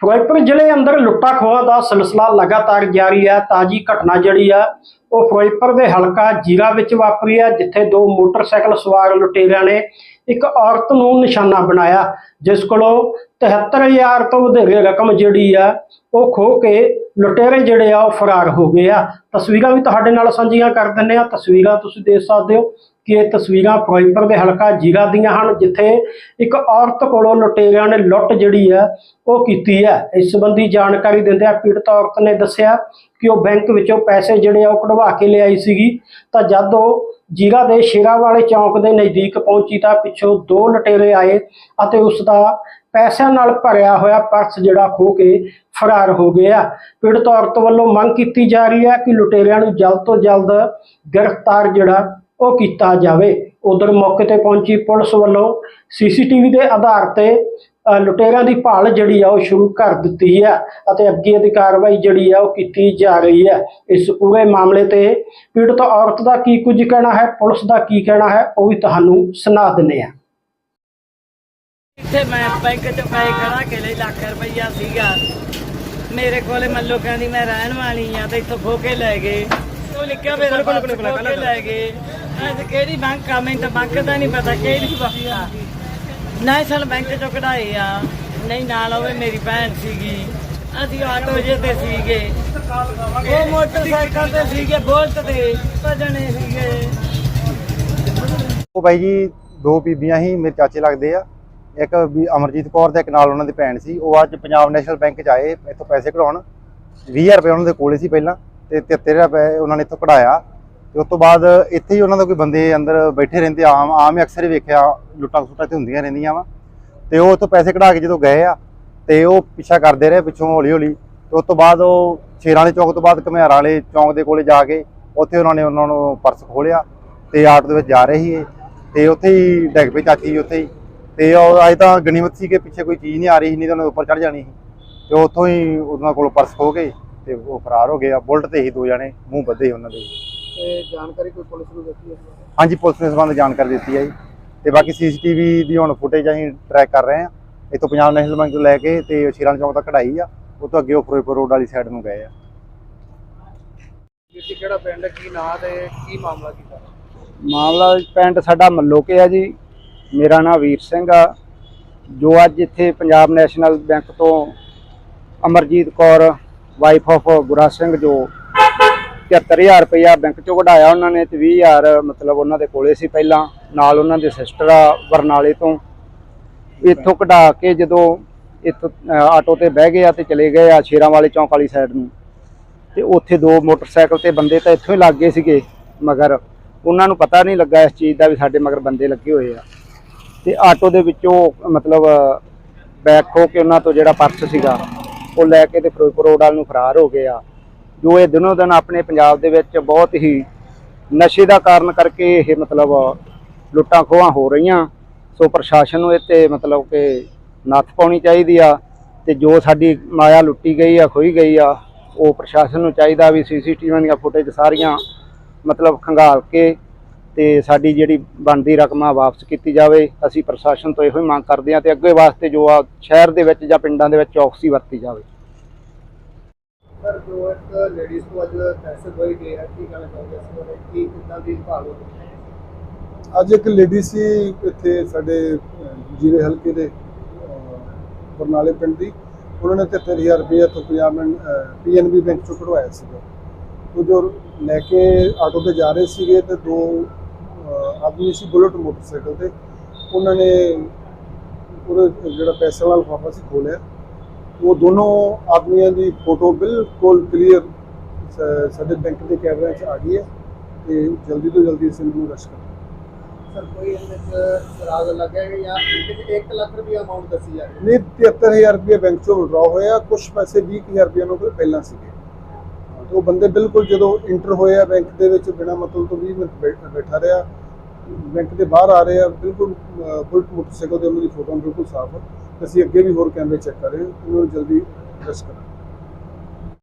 ਫਿਰੋਜ਼ਪੁਰ ਜ਼ਿਲ੍ਹੇ ਅੰਦਰ ਲੁੱਟਾ ਖੋਹਾਂ ਦਾ ਸਿਲਸਿਲਾ ਲਗਾਤਾਰ ਜਾਰੀ ਹੈ। ਤਾਜੀ ਘਟਨਾ ਜਿਹੜੀ ਆ, ਉਹ ਫਿਰੋਜ਼ਪੁਰ ਦੇ ਹਲਕਾ ਜੀਰਾ ਵਿੱਚ ਵਾਪਰੀ ਹੈ, ਜਿੱਥੇ ਦੋ ਮੋਟਰਸਾਈਕਲ ਸਵਾਰ ਲੁਟੇਰਿਆਂ ਨੇ ਇੱਕ ਔਰਤ ਨੂੰ ਨਿਸ਼ਾਨਾ ਬਣਾਇਆ, ਜਿਸ ਕੋਲੋਂ 73000 ਤੋਂ ਵਧੇਰੇ ਰਕਮ ਜਿਹੜੀ ਆ, ਉਹ ਖੋ ਕੇ ਲੁਟੇਰੇ ਜਿਹੜੇ ਆ ਉਹ ਫਰਾਰ ਹੋ ਗਏ ਆ। ਤਸਵੀਰਾਂ ਵੀ ਤੁਹਾਡੇ ਨਾਲ ਸਾਂਝੀਆਂ ਕਰ ਦਿੰਨੇ ਆ। ਤਸਵੀਰਾਂ ਤੁਸੀਂ ਦੇਖ ਸਕਦੇ ਹੋ ਕਿ ਇਹ ਤਸਵੀਰਾਂ ਫਿਰੋਜ਼ਪੁਰ ਦੇ ਹਲਕਾ ਜੀਰਾ ਦੀਆਂ ਹਨ, ਜਿੱਥੇ ਇੱਕ ਔਰਤ ਕੋਲੋਂ ਲੁਟੇਰਿਆਂ ਨੇ ਲੁੱਟ ਜਿਹੜੀ ਆ, ਉਹ ਕੀਤੀ ਹੈ ਇਸ ਸੰਬੰਧੀ ਜਾਣਕਾਰੀ ਦਿੰਦਿਆਂ ਪੀੜਤ ਔਰਤ ਨੇ ਦੱਸਿਆ ਕਿ ਉਹ ਬੈਂਕ ਵਿੱਚੋਂ ਪੈਸੇ ਜਿਹੜੇ ਆ ਉਹ ਕਢਵਾ ਕੇ ਲਿਆਈ ਸੀਗੀ। ਤਾਂ ਜਦ ਉਹ ਜੀਰਾ ਦੇ ਸ਼ੇਰਾ ਵਾਲੇ ਚੌਂਕ ਦੇ ਨਜ਼ਦੀਕ ਪਹੁੰਚੀ ਤਾਂ ਪਿੱਛੋਂ ਦੋ ਲੁਟੇਰੇ ਆਏ ਅਤੇ ਉਸ ਦਾ ਪੈਸਿਆਂ ਨਾਲ ਭਰਿਆ ਹੋਇਆ ਪਰਸ ਜਿਹੜਾ ਖੋ ਕੇ ਫਰਾਰ ਹੋ ਗਿਆ। ਪੀੜਤ ਔਰਤ ਵੱਲੋਂ ਮੰਗ ਕੀਤੀ ਜਾ ਰਹੀ ਹੈ ਕਿ ਲੁਟੇਰਿਆਂ ਨੂੰ ਜਲਦ ਤੋਂ ਜਲਦ ਗ੍ਰਿਫਤਾਰ ਜਿਹੜਾ ਉਹ ਕੀਤਾ ਜਾਵੇ। ਉਧਰ ਮੌਕੇ ਤੇ ਪਹੁੰਚੀ ਪੁਲਿਸ ਵੱਲੋਂ ਸੀਸੀਟੀਵੀ ਦੇ ਆਧਾਰ ਤੇ ਲੁਟੇਰਿਆਂ ਦੀ ਭਾਲ ਜਿਹੜੀ ਆ ਉਹ ਸ਼ੁਰੂ ਕਰ ਦਿੱਤੀ ਹੈ ਅਤੇ ਅੱਗੇ ਦੀ ਕਾਰਵਾਈ ਜਿਹੜੀ ਆ ਉਹ ਕੀਤੀ ਜਾ ਰਹੀ ਹੈ। ਇਸ ਪੂਰੇ ਮਾਮਲੇ ਤੇ ਪੀੜਤ ਔਰਤ ਦਾ ਕੀ ਕੁਝ ਕਹਿਣਾ ਹੈ, ਪੁਲਿਸ ਦਾ ਕੀ ਕਹਿਣਾ ਹੈ, ਉਹ ਵੀ ਤੁਹਾਨੂੰ ਸੁਣਾ ਦਿੰਨੇ ਆ ਇੱਥੇ ਮੈਂ ਬੈਂਕ ਚ ਪੈਸੇ ਖੜਾ ਕੇ ਲਈ ਲੱਖ ਰੁਪਈਆ ਸੀਗਾ? ਮੇਰੇ ਕੋਲੇ ਮੱਲੋ ਕਹਿੰਦੀ ਮੈਂ ਰਹਿਣ ਵਾਲੀ ਆ ਤੇ ਇੱਥੋਂ ਖੋ ਕੇ ਲੈ ਗਏ। ਉਹ ਲਿਖਿਆ ਮੇਰਾ ਕੋਲ ਕੋਲ ਖੋ ਕੇ ਲੈ ਗਏ। ਅੱਜ ਕਿਹੜੀ ਬੈਂਕ ਆ? ਮੈਨੂੰ ਤਾਂ ਬੈਂਕ ਦਾ ਨਹੀਂ ਪਤਾ ਕਿਹੜੀ ਬੈਂਕ ਆ? ਨੈਸ਼ਨਲ ਬੈਂਕ ਚੋਂ ਕਢਾਏ ਆ ਨਹੀਂ ਨਾਲ ਹੋਵੇ ਮੇਰੀ ਭੈਣ ਸੀਗੀ। ਅਸੀਂ ਆਟੋ ਜੇ ਤੇ ਸੀਗੇ। ਉਹ ਮੋਟਰਸਾਈਕਲ ਤੇ ਸੀਗੇ ਬੋਲਟ ਤੇ ਭਜਣੇ ਸੀਗੇ। ਉਹ ਬਾਈ ਜੀ ਦੋ ਬੀਬੀਆਂ ਹੀ ਮੇਰੇ ਚਾਚੇ ਲੱਗਦੇ ਆ। ਇੱਕ ਵੀ ਅਮਰਜੀਤ ਕੌਰ ਤੇ ਇੱਕ ਨਾਲ ਉਹਨਾਂ ਦੀ ਭੈਣ ਸੀ, ਉਹ ਅੱਜ ਪੰਜਾਬ ਨੈਸ਼ਨਲ ਬੈਂਕ 'ਚ ਆਏ, ਇੱਥੋਂ ਪੈਸੇ ਕਢਾਉਣ। 20000 ਰੁਪਏ ਉਹਨਾਂ ਦੇ ਕੋਲੇ ਸੀ ਪਹਿਲਾਂ, ਤੇ 73 ਰੁਪਏ ਉਹਨਾਂ ਨੇ ਇੱਥੋਂ ਕਢਾਇਆ। ਤੇ ਉਸ ਤੋਂ ਬਾਅਦ ਇੱਥੇ ਹੀ ਉਹਨਾਂ ਦਾ ਕੋਈ ਬੰਦੇ ਅੰਦਰ ਬੈਠੇ ਰਹਿੰਦੇ, ਆਮ ਆਮ ਹੀ ਅਕਸਰ ਹੀ ਵੇਖਿਆ, ਲੁੱਟਾਂ ਖਸੁੱਟਾਂ ਤੇ ਹੁੰਦੀਆਂ ਰਹਿੰਦੀਆਂ ਵਾ। ਤੇ ਉਹ ਉੱਥੋਂ ਪੈਸੇ ਕਢਾ ਕੇ ਜਦੋਂ ਗਏ ਆ, ਤੇ ਉਹ ਪਿੱਛਾ ਕਰਦੇ ਰਹੇ, ਪਿੱਛੋਂ ਹੌਲੀ ਹੌਲੀ ਤੇ ਉਸ ਤੋਂ ਬਾਅਦ ਉਹ ਸ਼ੇਰਾਂ ਵਾਲੇ ਚੌਕ ਤੋਂ ਬਾਅਦ ਘਮਿਆਰਾਂ ਵਾਲੇ ਚੌਕ ਦੇ ਕੋਲੇ ਜਾ ਕੇ, ਉੱਥੇ ਉਹਨਾਂ ਨੇ ਉਹਨਾਂ ਨੂੰ ਪਰਸ ਖੋਲਿਆ ਤੇ ਆਟੋ ਦੇ ਵਿੱਚ ਜਾ ਰਹੇ ਸੀ ਇਹ ਤੇ ਉੱਥੇ ਹੀ ਡਿੱਗ ਪਈ ਚਾਚੀ ਉੱਥੇ ਹੀ। ਤੇ ਉਹ ਅੱਜ ਤਾਂ ਗਨੀਮਤ ਸੀ ਕਿ ਪਿੱਛੇ ਕੋਈ ਚੀਜ਼ ਨਹੀਂ ਆ ਰਹੀ ਸੀ ਨਹੀਂ ਤਾਂ ਉਹਨਾਂ ਦੇ ਉੱਪਰ ਚੜ ਜਾਣੀ ਸੀ। ਤੇ ਉੱਥੋਂ ਹੀ ਉਹਨਾਂ ਕੋਲ ਪਰਸ ਖੋ ਗਏ ਤੇ ਉਹ ਫਰਾਰ ਹੋ ਗਏ ਆ। ਬੁਲਟ ਤੇ ਹੀ ਦੋ ਜਣੇ ਮੂੰਹ ਬੱਧੇ ਉਹਨਾਂ ਦੇ। ਤੇ ਜਾਣਕਾਰੀ ਕੋਈ ਪੁਲਿਸ ਨੂੰ ਦਿੱਤੀ ਹਾਂਜੀ ਪੁਲਿਸ ਨੇ ਸੰਬੰਧ ਜਾਣਕਾਰੀ ਦਿੱਤੀ ਹੈ ਜੀ। ਤੇ ਬਾਕੀ ਸੀਸੀਟੀਵੀ ਦੀ ਹੁਣ ਫੁਟੇਜ ਅਸੀਂ ਟਰੈਕ ਕਰ ਰਹੇ ਹਾਂ। ਇੱਥੋਂ ਪੰਜਾਬ ਨੈਸ਼ਨਲ ਬੈਂਕ ਤੋਂ ਲੈ ਕੇ ਤੇ ਸ਼ੀਰਾਂ ਚੌਂਕ ਤੱਕ ਕਢਾਈ ਆ। ਉਹ ਤੋਂ ਅੱਗੇ ਉਹ ਫਿਰੋਜ਼ਪੁਰ ਰੋਡ ਵਾਲੀ ਸਾਈਡ ਨੂੰ ਗਏ ਆ। ਜੀ ਕਿਹੜਾ ਪਿੰਡ ਕੀ ਨਾਂ ਤੇ ਕੀ ਮਾਮਲਾ ਕੀਤਾ? ਮਾਮਲਾ ਪਿੰਡ ਸਾਡਾ ਮੱਲੋਕੇ ਆ ਜੀ। ਮੇਰਾ ਨਾਮ ਵੀਰ ਸਿੰਘ ਆ। ਜੋ ਅੱਜ ਇੱਥੇ ਪੰਜਾਬ ਨੈਸ਼ਨਲ ਬੈਂਕ ਤੋਂ ਅਮਰਜੀਤ ਕੌਰ ਵਾਈਫ ਆਫ ਗੁਰਾ ਸਿੰਘ, ਜੋ 73000 ਰੁਪਇਆ ਬੈਂਕ ਚੋਂ ਕਢਾਇਆ ਉਹਨਾਂ ਨੇ ਤੇ 20000 ਮਤਲਬ ਉਹਨਾਂ ਦੇ ਕੋਲੇ ਸੀ ਪਹਿਲਾਂ, ਨਾਲ ਉਹਨਾਂ ਦੇ ਸਿਸਟਰ ਆ ਬਰਨਾਲੇ ਤੋਂ। ਇੱਥੋਂ ਕਢਾ ਕੇ ਜਦੋਂ ਇੱਥੋਂ ਆਟੋ ਤੇ ਬਹਿ ਗਏ ਆ ਤੇ ਚਲੇ ਗਏ ਆ ਸ਼ੇਰਾਂ ਵਾਲੇ ਚੌਂਕ ਵਾਲੀ ਸਾਈਡ ਨੂੰ। ਤੇ ਉੱਥੇ ਦੋ ਮੋਟਰਸਾਈਕਲ ਤੇ ਬੰਦੇ ਤਾਂ ਇੱਥੋਂ ਹੀ ਲੱਗ ਗਏ ਸੀਗੇ, ਮਗਰ। ਉਹਨਾਂ ਨੂੰ ਪਤਾ ਨਹੀਂ ਲੱਗਾ ਇਸ ਚੀਜ਼ ਦਾ ਵੀ ਸਾਡੇ ਮਗਰ ਬੰਦੇ ਲੱਗੇ ਹੋਏ ਆ। ਤੇ ਆਟੋ ਦੇ ਵਿੱਚੋਂ, ਮਤਲਬ ਬੈਗ ਖੋ ਕੇ ਉਹਨਾਂ ਤੋਂ ਜਿਹੜਾ ਪਰਸ ਸੀਗਾ, ਉਹ ਲੈ ਕੇ ਤੇ ਫਿਰੋਜ਼ਪੁਰ ਰੋਡ ਵੱਲ ਨੂੰ ਫਰਾਰ ਹੋ ਗਏ ਆ। ਜੋ ਇਹ ਦਿਨੋ ਦਿਨ ਆਪਣੇ ਪੰਜਾਬ ਦੇ ਵਿੱਚ ਬਹੁਤ ਹੀ ਨਸ਼ੇ ਦਾ ਕਾਰਨ ਕਰਕੇ ਇਹ, ਮਤਲਬ, ਲੁੱਟਾਂ ਖੋਹਾਂ ਹੋ ਰਹੀਆਂ। ਸੋ ਪ੍ਰਸ਼ਾਸਨ ਨੂੰ ਇਹ ਤੇ, ਮਤਲਬ ਕਿ ਨੱਥ ਪਾਉਣੀ ਚਾਹੀਦੀ ਆ ਤੇ ਜੋ ਸਾਡੀ ਮਾਇਆ ਲੁੱਟੀ ਗਈ ਆ ਖੋਈ ਗਈ ਆ, ਉਹ ਪ੍ਰਸ਼ਾਸਨ ਨੂੰ ਚਾਹੀਦਾ ਵੀ ਸੀਸੀਟੀਵੀ ਦੀਆਂ ਫੁਟੇਜ ਸਾਰੀਆਂ, ਮਤਲਬ ਖੰਗਾਲ ਕੇ ਤੇ ਸਾਡੀ ਜਿਹੜੀ ਬਣਦੀ ਰਕਮ ਆ ਵਾਪਸ ਕੀਤੀ ਜਾਵੇ। ਅਸੀਂ ਪ੍ਰਸ਼ਾਸਨ ਤੋਂ ਇਹੋ ਹੀ ਮੰਗ ਕਰਦੇ ਹਾਂ ਤੇ ਅੱਗੇ ਵਾਸਤੇ ਜੋ ਆ ਸ਼ਹਿਰ ਦੇ ਵਿੱਚ ਜਾਂ ਪਿੰਡਾਂ ਦੇ ਵਿੱਚ ਚੌਕਸੀ ਵਰਤੀ ਜਾਵੇ। ਸਰ ਜੋ ਇੱਕ ਲੇਡੀਜ਼ ਤੋਂ ਅੱਜ ਕੀ ਕੀ ਕਿੰਨਾ ਦੀ ਭਾਲ ਹੋ ਇੱਕ ਲੇਡੀ ਸੀ ਇੱਥੇ ਸਾਡੇ ਜੀਰੇ ਹਲਕੇ ਦੇ ਬਰਨਾਲੇ ਪਿੰਡ ਦੀ। ਉਹਨਾਂ ਨੇ 73000 ਰੁਪਏ ਤੋਂ ਪੰਜਾਬ ਪੀਐਨਬੀ ਬੈਂਕ ਚੋਂ ਕਢਵਾਇਆ ਸੀਗਾ। ਉਹ ਜੋ ਲੈ ਕੇ ਆਟੋ ਤੇ ਜਾ ਰਹੇ ਸੀਗੇ ਤੇ ਦੋ ਆਦਮੀ ਸੀ ਬੁਲਟ ਮੋਟਰਸਾਈਕਲ ਤੇ। ਉਹਨਾਂ ਨੇ ਉਹਦਾ ਜਿਹੜਾ ਪੈਸੇ ਵਾਲਾ ਲਿਫਾਫਾ ਸੀ ਖੋਲਿਆ ਉਹ ਦੋਨੋਂ ਆਦਮੀਆਂ ਦੀ ਫੋਟੋ ਬਿਲਕੁਲ ਕਲੀਅਰ ਸਾਡੇ ਬੈਂਕ ਦੇ ਕੈਮਰਿਆਂ 'ਚ ਆ ਗਈ ਹੈ ਤੇ ਜਲਦੀ ਤੋਂ ਜਲਦੀ ਅਸੀਂ ਨੂੰ ਰਸ਼ ਕਰਾਂਗੇ। ਸਰ ਕੋਈ ਇਹਦੇ ਵਿੱਚ ਰਾਜ਼ ਲੱਗਿਆ ਕਿ ਜਾਂ 1 ਲੱਖ ਰੁਪਏ ਅਮਾਉਂਟ ਦੱਸੀ ਜਾ ਰਹੀ ਨਹੀਂ 73000 ਰੁਪਏ ਬੈਂਕ ਚੋਂ ਵਿਡਰਾ ਹੋਇਆ। ਕੁਝ ਪੈਸੇ 20000 ਰੁਪਏ ਕੋਲ ਪਹਿਲਾਂ ਸੀਗੇ। ਉਹ ਬੰਦੇ ਬਿਲਕੁਲ ਜਦੋਂ ਇੰਟਰ ਹੋਇਆ ਬੈਂਕ ਦੇ ਵਿੱਚ ਬਿਨਾ ਮਤਲਬ ਤੋਂ 20 ਮਿੰਟ ਬੈਠਾ ਰਿਹਾ। ਬੈਂਕ ਦੇ ਬਾਹਰ ਆ ਰਹੇ ਆ, ਬਿਲਕੁਲ ਬੁਲਟ ਮੋਟਰਸਾਈਕਲ ਦੇ ਉਹਨਾਂ ਦੀ ਫੋਟੋ ਬਿਲਕੁਲ ਸਾਫ਼ ਹੈ ਅਸੀਂ ਅੱਗੇ ਵੀ ਹੋਰ ਕੈਮਰੇ ਚੈੱਕ ਕਰ ਰਹੇ ਹਾਂ, ਉਹਨਾਂ ਨੂੰ ਜਲਦੀ ਅਰੈਸਟ ਕਰਾਂਗੇ।